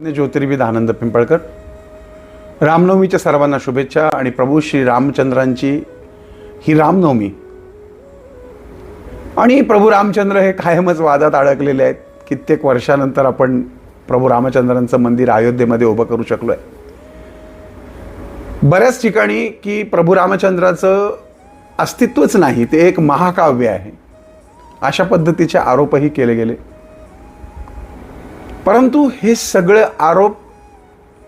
ज्योतिर्विद आनंद पिंपळकर. रामनवमीच्या सर्वांना शुभेच्छा आणि प्रभू श्री रामचंद्रांची ही रामनवमी. आणि प्रभू रामचंद्र हे कायमच वादात अडकलेले आहेत. कित्येक वर्षानंतर आपण प्रभू रामचंद्रांचं मंदिर अयोध्येमध्ये उभं करू शकलो आहे बऱ्याच ठिकाणी की प्रभू रामचंद्राचं अस्तित्वच नाही ते एक महाकाव्य आहे. अशा पद्धतीचे आरोपही केले गेले. परंतु हे सगळे आरोप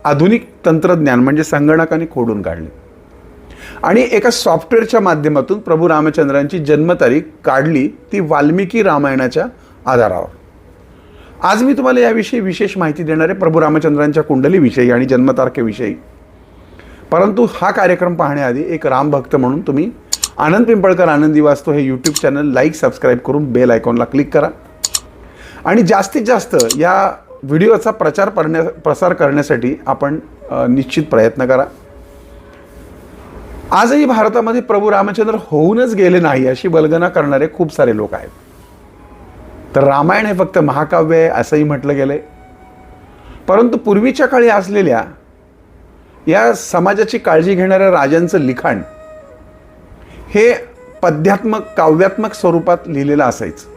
आधुनिक तंत्रज्ञान म्हणजे संगणकाने खोडून काढले. आणि एका सॉफ्टवेअरच्या माध्यमातून प्रभू रामचंद्रांची जन्मतारीख काढली ती वाल्मिकी रामायणाच्या आधारावर. आज मी तुम्हाला याविषयी विशेष माहिती देणार आहे प्रभू रामचंद्रांच्या कुंडलीविषयी आणि जन्मतारखेविषयी परंतु हा कार्यक्रम पाहण्याआधी एक रामभक्त म्हणून तुम्ही आनंद पिंपळकर आनंदी वाचतो हे यूट्यूब चॅनल लाईक सबस्क्राईब करून बेल आयकॉनला क्लिक करा. आणि जास्तीत जास्त या व्हिडिओचा प्रचार करण्या प्रसार करण्यासाठी आपण निश्चित प्रयत्न करा. आजही भारतामध्ये प्रभू रामचंद्र होऊनच गेले नाही अशी बलगना करणारे खूप सारे लोक आहेत. तर रामायण हे फक्त महाकाव्य आहे असंही म्हटलं गेलंय. परंतु पूर्वीच्या काळी असलेल्या या समाजाची काळजी घेणाऱ्या राजांचं लिखाण हे पद्यात्मक काव्यात्मक स्वरूपात लिहिलेलं असायचं.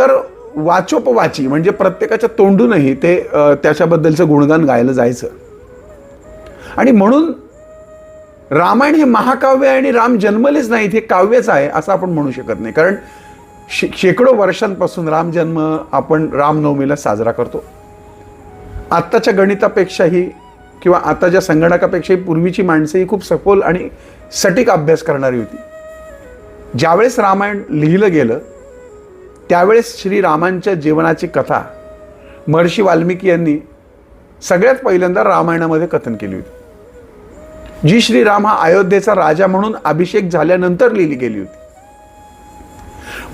तर वाचोपवाची म्हणजे प्रत्येकाच्या तोंडूनही ते त्याच्याबद्दलचं गुणगान गायलं जायचं. आणि म्हणून रामायण हे महाकाव्य आणि राम जन्मलेच नाहीत हे काव्यच आहे असं आपण म्हणू शकत नाही. कारण शे शेकडो वर्षांपासून राम जन्म आपण रामनवमीला साजरा करतो. आत्ताच्या गणितापेक्षाही किंवा आताच्या संगणकापेक्षाही पूर्वीची माणसं ही खूप सखोल आणि सटीक अभ्यास करणारी होती. ज्यावेळेस रामायण लिहिलं गेलं त्यावेळेस श्रीरामांच्या जीवनाची कथा महर्षी वाल्मिकी यांनी सगळ्यात पहिल्यांदा रामायणामध्ये कथन केली होती. जी श्रीराम हा अयोध्येचा राजा म्हणून अभिषेक झाल्यानंतर लिहिली गेली होती.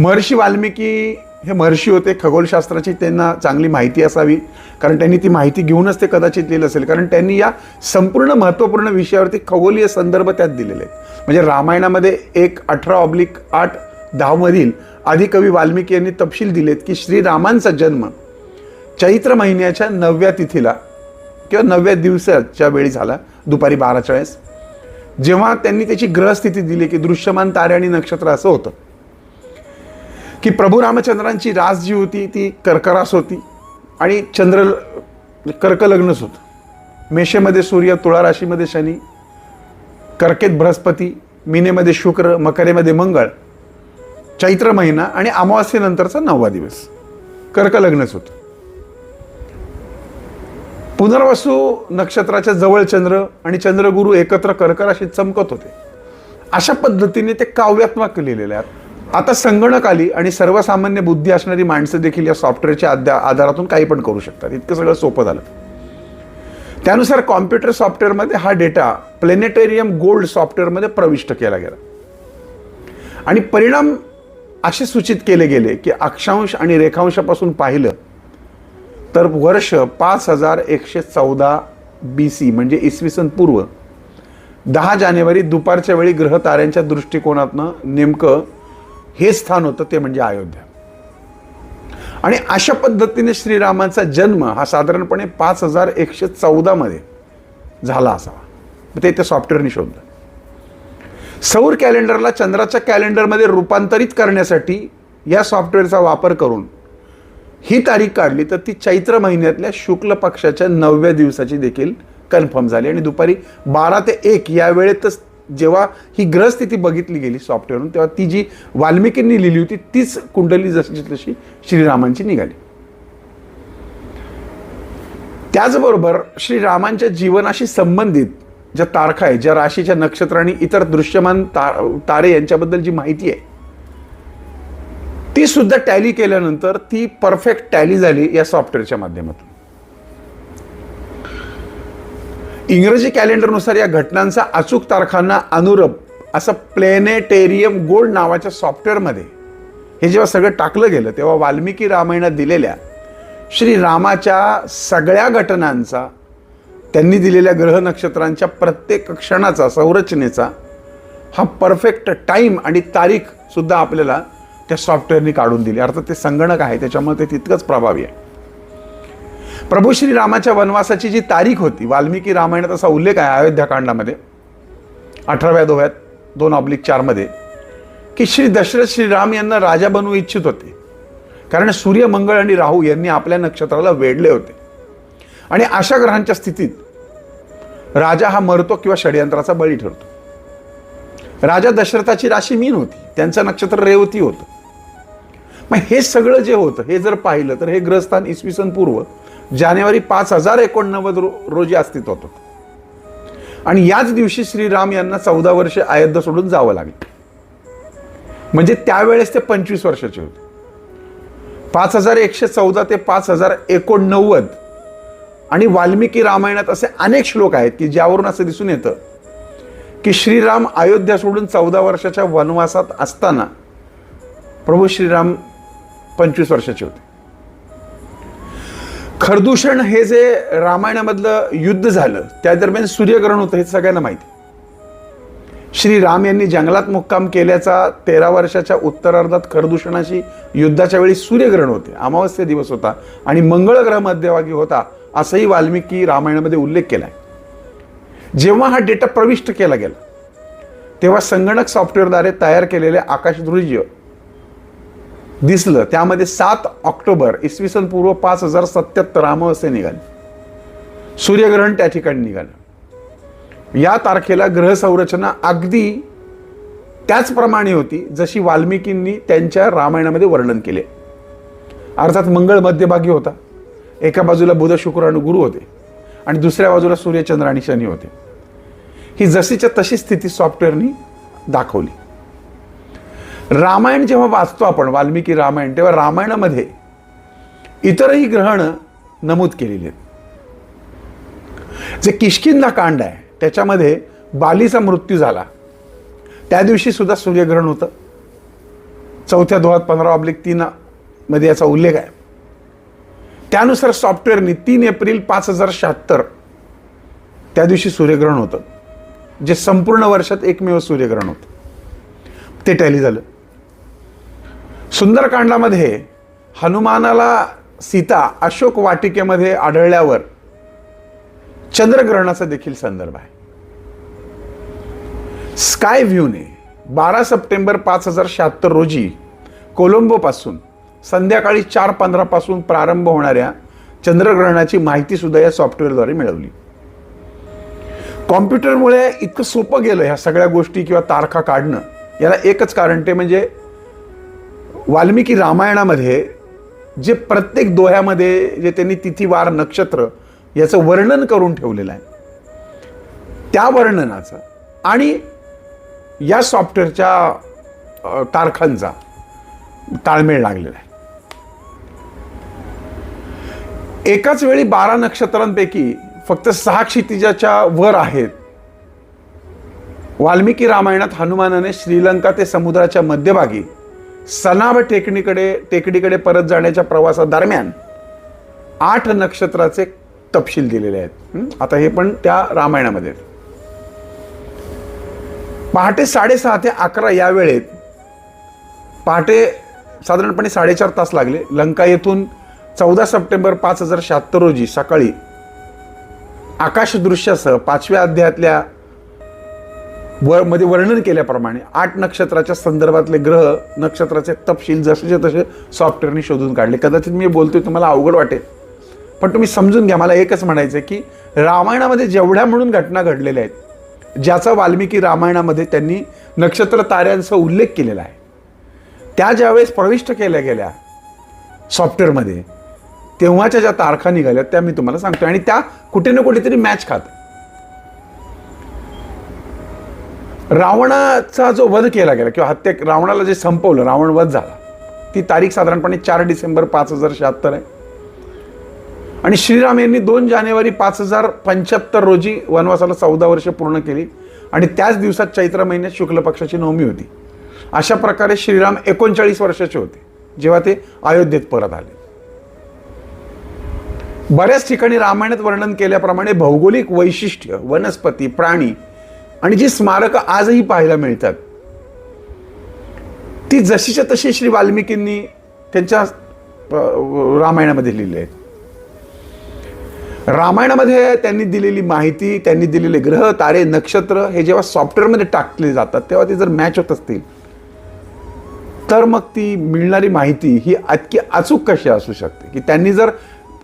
महर्षी वाल्मिकी हे महर्षी होते खगोलशास्त्राची त्यांना चांगली माहिती असावी कारण त्यांनी ती माहिती घेऊनच ते कदाचित लिहिलं असेल. कारण त्यांनी या संपूर्ण महत्त्वपूर्ण विषयावरती खगोलीय संदर्भ त्यात दिलेले आहेत. म्हणजे रामायणामध्ये एक अठरा ऑब्लिक आठ दहामधील आदिकवी वाल्मिकी यांनी तपशील दिलेत की श्रीरामांचा जन्म चैत्र महिन्याच्या नवव्या तिथीला किंवा नवव्या दिवसाच्या वेळी झाला दुपारी बाराच्या वेळेस. जेव्हा त्यांनी त्याची ग्रहस्थिती दिली की दृश्यमान तारे आणि नक्षत्र असं होतं. की प्रभू रामचंद्रांची रास जी होती ती कर्करास होती आणि चंद्र कर्कलग्नच होतं. मेषेमध्ये सूर्य तुळा राशीमध्ये शनी कर्केत बृहस्पती मीनेमध्ये शुक्र मकरेमध्ये मंगळ चैत्र महिना आणि अमावास्येनंतरचा नववा दिवस. कर्कलग्नच होतं. पुनर्वसू नक्षत्राच्या जवळ चंद्र आणि चंद्रगुरु एकत्र कर्कराशी चमकत होते. अशा पद्धतीने ते काव्यात्मक लिहिलेले आहेत. आता संगणक आली आणि सर्वसामान्य बुद्धी असणारी माणसं देखील या सॉफ्टवेअरच्या आद्या आधारातून काही पण करू शकतात. इतकं सगळं सोपं झालं. त्यानुसार कॉम्प्युटर सॉफ्टवेअरमध्ये हा डेटा प्लेनेटेरियम गोल्ड सॉफ्टवेअरमध्ये प्रविष्ट केला गेला. आणि परिणाम असे सूचित केले गेले की अक्षांश आणि रेखांशापासून पाहिलं तर वर्ष पाच हजार एकशे चौदा बी सी म्हणजे इसवी सन पूर्व दहा जानेवारी दुपारच्या वेळी ग्रह ताऱ्यांच्या दृष्टिकोनातनं नेमकं हे स्थान होतं ते म्हणजे अयोध्या. आणि अशा पद्धतीने श्रीरामाचा जन्म हा साधारणपणे पाच हजार एकशे चौदामध्ये झाला असावा. ते ते सॉफ्टवेअरने शोधलं. सौर कॅलेंडरला चंद्राच्या कॅलेंडरमध्ये रूपांतरित करण्यासाठी या सॉफ्टवेअरचा वापर करून ही तारीख काढली तर ती चैत्र महिन्यातल्या शुक्ल पक्षाच्या नवव्या दिवसाची देखील कन्फर्म झाली. आणि दुपारी बारा ते एक या वेळेतच जेव्हा ही ग्रहस्थिती बघितली गेली सॉफ्टवेअरून तेव्हा ती जी वाल्मिकींनी लिहिली होती तीच कुंडली जशी तशी श्रीरामांची निघाली. त्याचबरोबर श्रीरामांच्या जीवनाशी संबंधित ज्या तारखा आहे ज्या राशीच्या नक्षत्र आणि इतर दृश्यमान तार तारे यांच्याबद्दल जी माहिती आहे ती सुद्धा टॅली केल्यानंतर ती परफेक्ट टॅली झाली या सॉफ्टवेअरच्या माध्यमातून. इंग्रजी कॅलेंडरनुसार या घटनांचा अचूक तारखांना अनुरप असं प्लेनेटेरियम गोल्ड नावाच्या सॉफ्टवेअरमध्ये हे जेव्हा सगळं टाकलं गेलं तेव्हा वाल्मिकी रामायणात दिलेल्या श्रीरामाच्या सगळ्या घटनांचा त्यांनी दिलेल्या ग्रह नक्षत्रांच्या प्रत्येक क्षणाचा संरचनेचा हा परफेक्ट टाईम आणि तारीख सुद्धा आपल्याला त्या सॉफ्टवेअरनी काढून दिली. अर्थात ते संगणक आहे त्याच्यामुळे ते तितकंच प्रभावी आहे. प्रभू श्रीरामाच्या वनवासाची जी तारीख होती वाल्मिकी रामायणात असा उल्लेख आहे अयोध्याकांडामध्ये अठराव्या दोह्यात दोन ऑब्लिक चारमध्ये की श्री दशरथ श्रीराम यांना राजा बनवू इच्छित होते. कारण सूर्य मंगळ आणि राहू यांनी आपल्या नक्षत्राला वेढले होते. आणि अशा ग्रहांच्या स्थितीत राजा हा मरतो किंवा षडयंत्राचा बळी ठरतो. राजा दशरथाची राशी मीन होती त्यांचं नक्षत्र रेवती होतं. मग हे सगळं जे होतं हे जर पाहिलं तर हे ग्रहस्थान इसवी सन पूर्व जानेवारी पाच हजार एकोणनव्वद रो रोजी अस्तित्वात होतं. आणि याच दिवशी श्रीराम यांना चौदा वर्षे अयोध्या सोडून जावं लागलं. म्हणजे त्यावेळेस ते पंचवीस वर्षाचे होते. पाच हजार एकशे चौदा ते पाच हजार एकोणनव्वद आणि वाल्मिकी रामायणात असे अनेक श्लोक आहेत की ज्यावरून असं दिसून येतं की श्रीराम अयोध्या सोडून चौदा वर्षाच्या वनवासात असताना प्रभू श्रीराम पंचवीस वर्षाचे होते. खरदूषण हे जे रामायणामधलं युद्ध झालं त्या दरम्यान सूर्यग्रहण होतं हे सगळ्यांना माहिती. श्रीराम यांनी जंगलात मुक्काम केल्याचा तेरा वर्षाच्या उत्तरार्धात खरदूषणाशी युद्धाच्या वेळी सूर्यग्रहण होते. अमावस्या दिवस होता आणि मंगळग्रह मध्यभागी होता. असंही वाल्मिकी रामायणामध्ये उल्लेख केला आहे जेव्हा हा डेटा प्रविष्ट केला गेला तेव्हा संगणक सॉफ्टवेअरद्वारे तयार केलेले आकाशदृश्य दिसलं. त्यामध्ये सात ऑक्टोबर इसवी सन पूर्व पाच हजार सत्याहत्तर अमावस्या निघाले. सूर्यग्रहण त्या ठिकाणी निघालं. या तारखेला ग्रह संरचना अगदी त्याचप्रमाणे होती जशी वाल्मिकींनी त्यांच्या रामायणामध्ये वर्णन केले. अर्थात मंगळ मध्यभागी होता. एका बाजूला बुध शुक्र आणि गुरु होते आणि दुसऱ्या बाजूला सूर्यचंद्र आणि शनी होते. ही जशीच्या तशी स्थिती सॉफ्टवेअरनी दाखवली. रामायण जेव्हा वाचतो आपण वाल्मिकी रामायण तेव्हा रामायणामध्ये इतरही ग्रहण नमूद केलेली आहेत. जे किशकिंदा कांड आहे त्याच्यामध्ये बालीचा मृत्यू झाला. त्या दिवशी सुद्धा सूर्यग्रहण होतं. चौथ्या दोहात पंधरा ऑब्लिक तीन मध्ये याचा उल्लेख आहे. त्यानुसार सॉफ्टवेअरने तीन एप्रिल पाच हजार शहात्तर त्या दिवशी सूर्यग्रहण होतं. जे संपूर्ण वर्षात एकमेव सूर्यग्रहण होतं. ते टॅली झालं. सुंदरकांडामध्ये हनुमानाला सीता अशोक वाटिकेमध्ये आढळल्यावर चंद्रग्रहणाचा देखील संदर्भ आहे. स्काय व्ह्यूने बारा सप्टेंबर पाच हजार शहात्तर रोजी कोलंबोपासून संध्याकाळी चार पंधरापासून प्रारंभ होणाऱ्या चंद्रग्रहणाची माहिती सुद्धा या सॉफ्टवेअरद्वारे मिळवली. कॉम्प्युटरमुळे इतकं सोपं गेलं ह्या सगळ्या गोष्टी किंवा तारखा काढणं. याला एकच कारण ते म्हणजे वाल्मिकी रामायणामध्ये जे प्रत्येक दोह्यामध्ये जे त्यांनी तिथीवार नक्षत्र याचं वर्णन करून ठेवलेलं आहे. त्या वर्णनाचं. आणि या सॉफ्टवेअरच्या तारखांचा ताळमेळ लागलेला आहे. एकाच वेळी बारा नक्षत्रांपैकी फक्त सहा क्षितिजाच्या वर आहेत. वाल्मिकी रामायणात हनुमानाने श्रीलंका ते समुद्राच्या मध्यभागी सनाब टेकडीकडे टेकडीकडे परत जाण्याच्या प्रवासादरम्यान आठ नक्षत्राचे तपशील दिलेले आहेत. आता हे पण त्या रामायणामध्ये. आहेत. पहाटे साडेसहा ते अकरा या वेळेत पहाटे साधारणपणे साडेचार तास लागले. लंका येथून चौदा सप्टेंबर पाच हजार शहात्तर रोजी सकाळी आकाशदृश्यासह पाचव्या अध्यायातल्या व मध्ये वर्णन केल्याप्रमाणे आठ नक्षत्राच्या संदर्भातले ग्रह नक्षत्राचे तपशील जसेचे तसे सॉफ्टवेअरने शोधून काढले. कदाचित मी बोलतोय तुम्हाला अवघड वाटेल. पण तुम्ही समजून घ्या मला एकच म्हणायचं की रामायणामध्ये जेवढ्या म्हणून घटना घडलेल्या आहेत ज्याचा वाल्मिकी रामायणामध्ये त्यांनी नक्षत्र ताऱ्यांचा उल्लेख केलेला आहे त्या ज्यावेळेस प्रविष्ट केल्या गेल्या सॉफ्टवेअरमध्ये तेव्हाच्या ज्या तारखा निघाल्या त्या मी तुम्हाला सांगतो आणि त्या कुठे ना कुठेतरी मॅच खात. रावणाचा जो वध केला गेला किंवा हत्या रावणाला जे संपवलं रावण वध झाला ती तारीख साधारणपणे चार डिसेंबर पाच हजार शहात्तर आहे. आणि श्रीराम यांनी दोन जानेवारी पाच हजार पंच्याहत्तर रोजी वनवासाला चौदा वर्ष पूर्ण केली. आणि त्याच दिवसात चैत्र महिन्यात शुक्ल पक्षाची नवमी होती. अशा प्रकारे श्रीराम एकोणचाळीस वर्षाचे होते जेव्हा ते अयोध्येत परत आले. बऱ्याच ठिकाणी रामायणात वर्णन केल्याप्रमाणे भौगोलिक वैशिष्ट्य वनस्पती प्राणी आणि जी स्मारकं आजही पाहायला मिळतात. ती जशीच्या तशी श्री वाल्मिकींनी त्यांच्या रामायणामध्ये लिहिले आहेत. रामायणामध्ये त्यांनी दिलेली माहिती त्यांनी दिलेले ग्रह तारे नक्षत्र हे जेव्हा सॉफ्टवेअरमध्ये टाकले जातात तेव्हा ते जर मॅच होत असतील तर मग ती मिळणारी माहिती ही इतकी अचूक कशी असू शकते? की त्यांनी जर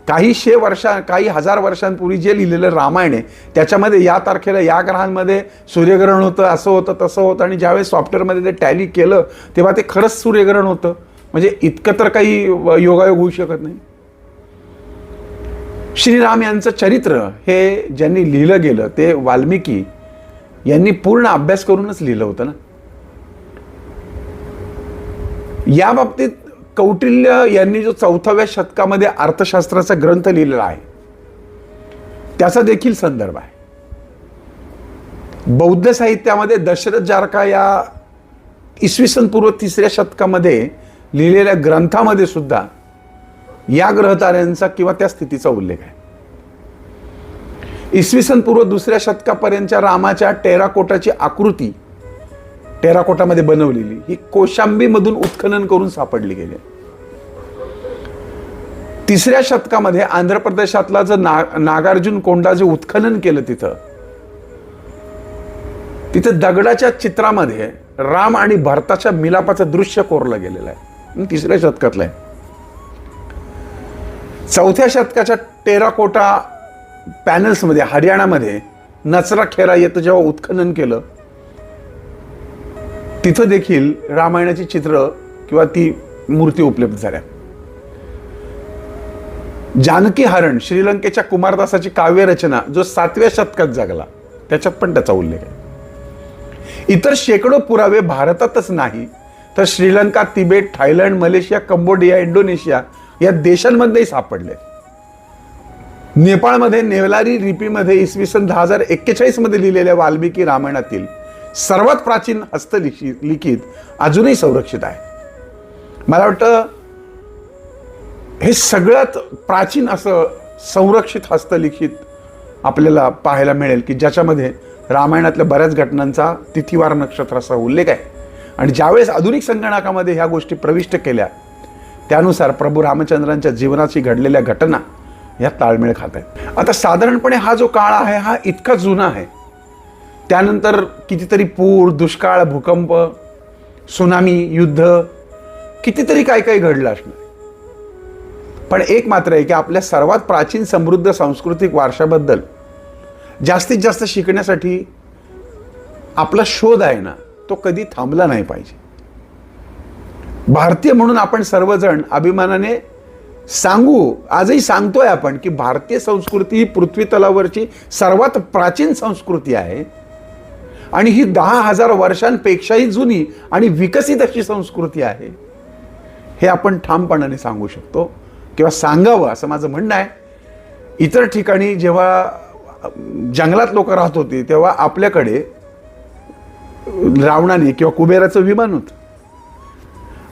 काही शे वर्षा काही हजार वर्षांपूर्वी जे लिहिलेलं रामायण आहे त्याच्यामध्ये या तारखेला या ग्रहांमध्ये सूर्यग्रहण होतं असं होतं तसं होतं आणि ज्यावेळेस सॉफ्टवेअरमध्ये ते टॅली केलं तेव्हा ते खरंच सूर्यग्रहण होतं. म्हणजे इतकं तर काही योगायोग होऊ शकत नाही. श्रीराम यांचं चरित्र हे ज्यांनी लिहिलं गेलं ते वाल्मिकी यांनी पूर्ण अभ्यास करूनच लिहिलं होतं ना. या बाबतीत कौटिल्य यांनी जो चौथाव्या शतकामध्ये अर्थशास्त्राचा ग्रंथ लिहिलेला आहे त्याचा देखील संदर्भ आहे. बौद्ध साहित्यामध्ये दशरथ जारका या इसवी सन पूर्व तिसऱ्या शतकामध्ये लिहिलेल्या ग्रंथामध्ये सुद्धा या ग्रहताऱ्यांचा किंवा त्या स्थितीचा उल्लेख आहे. इसवी सन पूर्व दुसऱ्या शतकापर्यंतच्या रामाच्या टेराकोटाची आकृती टेराकोटामध्ये बनवलेली ही कोशांबीमधून उत्खनन करून सापडली गेली. तिसऱ्या शतकामध्ये आंध्र प्रदेशातला जर ना नागार्जुन कोंडा जे उत्खनन केलं तिथं तिथं दगडाच्या चित्रामध्ये राम आणि भारताच्या मिलापाचं दृश्य कोरलं गेलेलं आहे. तिसऱ्या शतकातलं आहे. चौथ्या शतकाच्या टेराकोटा पॅनल्समध्ये हरियाणामध्ये नचरा खेरा येतं जेव्हा उत्खनन केलं तिथं देखील रामायणाची चित्र किंवा ती मूर्ती उपलब्ध झाल्या. जानकी हरण श्रीलंकेच्या कुमारदासाची काव्यरचना जो सातव्या शतकात जगला त्याच्यात पण त्याचा उल्लेख आहे. इतर शेकडो पुरावे भारतातच नाही तर Sri Lanka Tibet Thailand Malaysia Cambodia Indonesia या देशांमध्येही सापडले. नेपाळमध्ये नेवलारी लिपीमध्ये इसवी सन दहा हजार एक्केचाळीसमध्ये लिहिलेल्या वाल्मिकी रामायणातील सर्वात प्राचीन हस्तलिखित लिखित अजूनही संरक्षित आहे. मला वाटतं हे सगळ्यात प्राचीन असं संरक्षित हस्तलिखित आपल्याला पाहायला मिळेल की ज्याच्यामध्ये रामायणातल्या बऱ्याच घटनांचा तिथीवार नक्षत्राचा उल्लेख आहे. आणि ज्यावेळेस आधुनिक संगणकामध्ये ह्या गोष्टी प्रविष्ट केल्या त्यानुसार प्रभू रामचंद्रांच्या जीवनाची घडलेल्या घटना ह्या ताळमेळ खात आहेत. आता साधारणपणे हा जो काळ आहे हा इतका जुना आहे. त्यानंतर कितीतरी पूर दुष्काळ भूकंप सुनामी युद्ध कितीतरी काय काय घडलं असणार. पण एक मात्र आहे की आपल्या सर्वात प्राचीन समृद्ध सांस्कृतिक वारशाबद्दल जास्तीत जास्त शिकण्यासाठी आपला शोध आहे ना तो कधी थांबला नाही पाहिजे. भारतीय म्हणून आपण सर्वजण अभिमानाने सांगू आजही सांगतोय आपण की भारतीय संस्कृती ही पृथ्वी तलावरची सर्वात प्राचीन संस्कृती आहे. आणि ही दहा हजार वर्षांपेक्षाही जुनी आणि विकसित अशी संस्कृती आहे. हे आपण ठामपणाने सांगू शकतो किंवा सांगावं असं माझं म्हणणं आहे. इतर ठिकाणी जेव्हा जंगलात लोक राहत होती तेव्हा आपल्याकडे रावणाने किंवा कुबेराचं विमान होतं.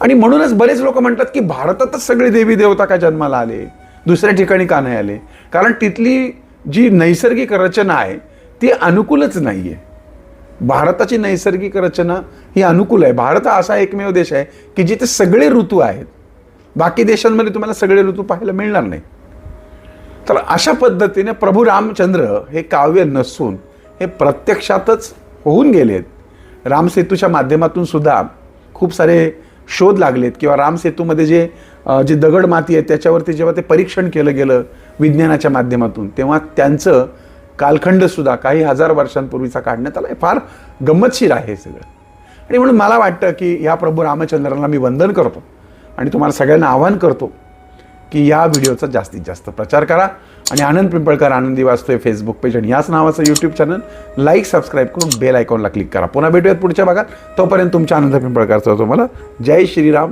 आणि म्हणूनच बरेच लोक म्हणतात की भारतातच सगळे देवी देवता का जन्माला आले? दुसऱ्या ठिकाणी का नाही आले? कारण तिथली जी नैसर्गिक रचना आहे ती अनुकूलच नाही आहे भारताची नैसर्गिक रचना ही अनुकूल आहे. भारत हा असा एकमेव देश आहे की जिथे सगळे ऋतू आहेत. बाकी देशांमध्ये तुम्हाला सगळे ऋतू पाहायला मिळणार नाही. तर अशा पद्धतीने प्रभू रामचंद्र हे काव्य नसून हे प्रत्यक्षातच होऊन गेलेत. रामसेतूच्या माध्यमातून सुद्धा खूप सारे शोध लागलेत किंवा रामसेतूमध्ये जे जे दगड माती आहे त्याच्यावरती जेव्हा ते परीक्षण केलं गेलं विज्ञानाच्या माध्यमातून तेव्हा त्यांचं कालखंडसुद्धा काही हजार वर्षांपूर्वीचा काढण्यात आला. आहे फार गंमतशीर आहे हे सगळं. आणि म्हणून मला वाटतं की या प्रभू रामचंद्रांना मी वंदन करतो आणि तुम्हाला सगळ्यांना आवाहन करतो की या व्हिडिओचा जास्तीत जास्त प्रचार करा. आणि आनंद पिंपळकर आनंदी वाचतोय फेसबुक पेज आणि याच नावाचं यूट्यूब चॅनल लाईक सबस्क्राईब करून बेल आयकॉनला क्लिक करा. पुन्हा भेटूयात पुढच्या भागात. तोपर्यंत तुमच्या आनंद पिंपळकरचा तुम्हाला जय श्रीराम.